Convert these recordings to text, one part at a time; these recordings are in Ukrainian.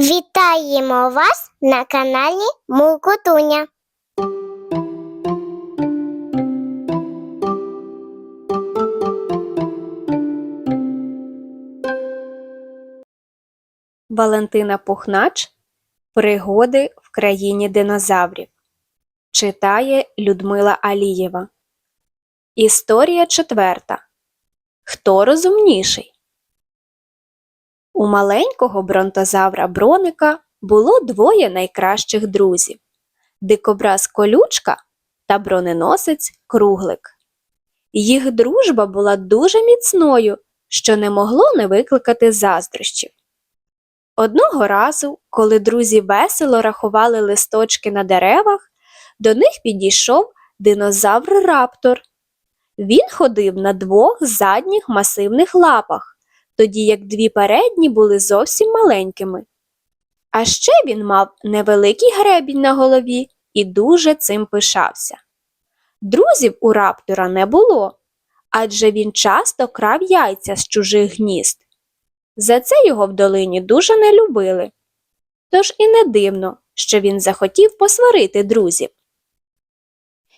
Вітаємо вас на каналі Мулкутуня. Валентина Пухнач Пригоди в країні динозаврів. Читає Людмила Алієва. Історія четверта. Хто розумніший? У маленького бронтозавра Броника було двоє найкращих друзів дикобраз колючка та броненосець Круглик. Їх дружба була дуже міцною, що не могло не викликати заздрощів. Одного разу, коли друзі весело рахували листочки на деревах, до них підійшов динозавр Раптор. Він ходив на двох задніх масивних лапах, тоді як дві передні були зовсім маленькими. А ще він мав невеликий гребінь на голові і дуже цим пишався. Друзів у раптора не було, адже він часто крав яйця з чужих гнізд. За це його в долині дуже не любили. Тож і не дивно, що він захотів посварити друзів.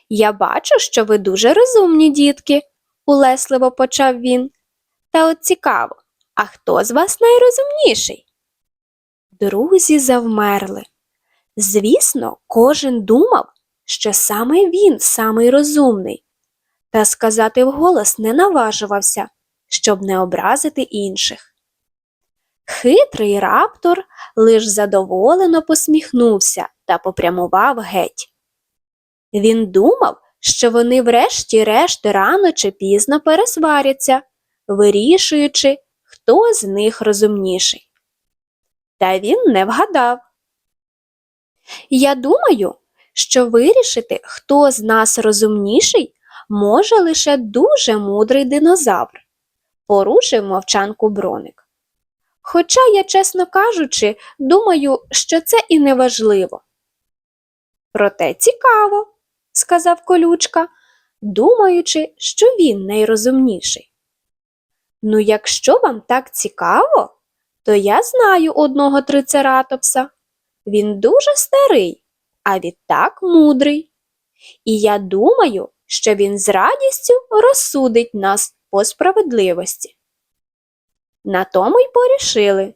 Я бачу, що ви дуже розумні, дітки, улесливо почав він. Та от цікаво, а хто з вас найрозумніший? Друзі завмерли. Звісно, кожен думав, що саме він самий розумний, та сказати вголос не наважувався, щоб не образити інших. Хитрий раптор лиш задоволено посміхнувся та попрямував геть. Він думав, що вони врешті-решт рано чи пізно пересваряться, вирішуючи, хто з них розумніший. Та він не вгадав. Я думаю, що вирішити, хто з нас розумніший, може лише дуже мудрий динозавр, порушив мовчанку броник. Хоча я, чесно кажучи, думаю, що це і не важливо. Проте цікаво, сказав колючка, думаючи, що він найрозумніший. Ну, якщо вам так цікаво, то я знаю одного трицератопса. Він дуже старий, а відтак мудрий. І я думаю, що він з радістю розсудить нас по справедливості. На тому й порішили,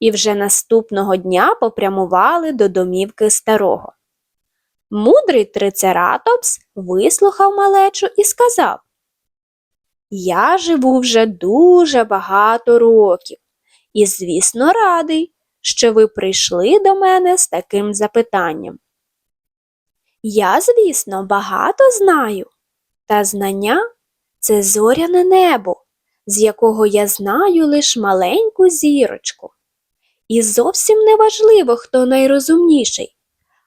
і вже наступного дня попрямували до домівки старого. Мудрий трицератопс вислухав малечу і сказав Я живу вже дуже багато років і, звісно, радий, що ви прийшли до мене з таким запитанням. Я, звісно, багато знаю, та знання це зоряне небо з якого я знаю лиш маленьку зірочку. І зовсім не важливо, хто найрозумніший,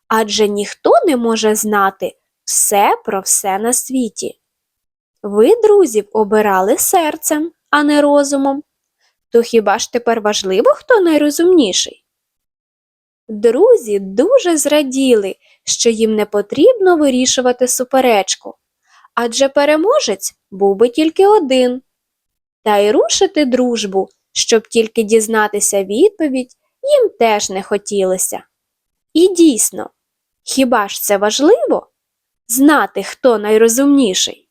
адже ніхто не може знати все про все на світі. Ви, друзів, обирали серцем, а не розумом. То хіба ж тепер важливо, хто найрозумніший? Друзі дуже зраділи, що їм не потрібно вирішувати суперечку, адже переможець був би тільки один. Та й рушити дружбу, щоб тільки дізнатися відповідь, їм теж не хотілося. І дійсно, хіба ж це важливо знати, хто найрозумніший?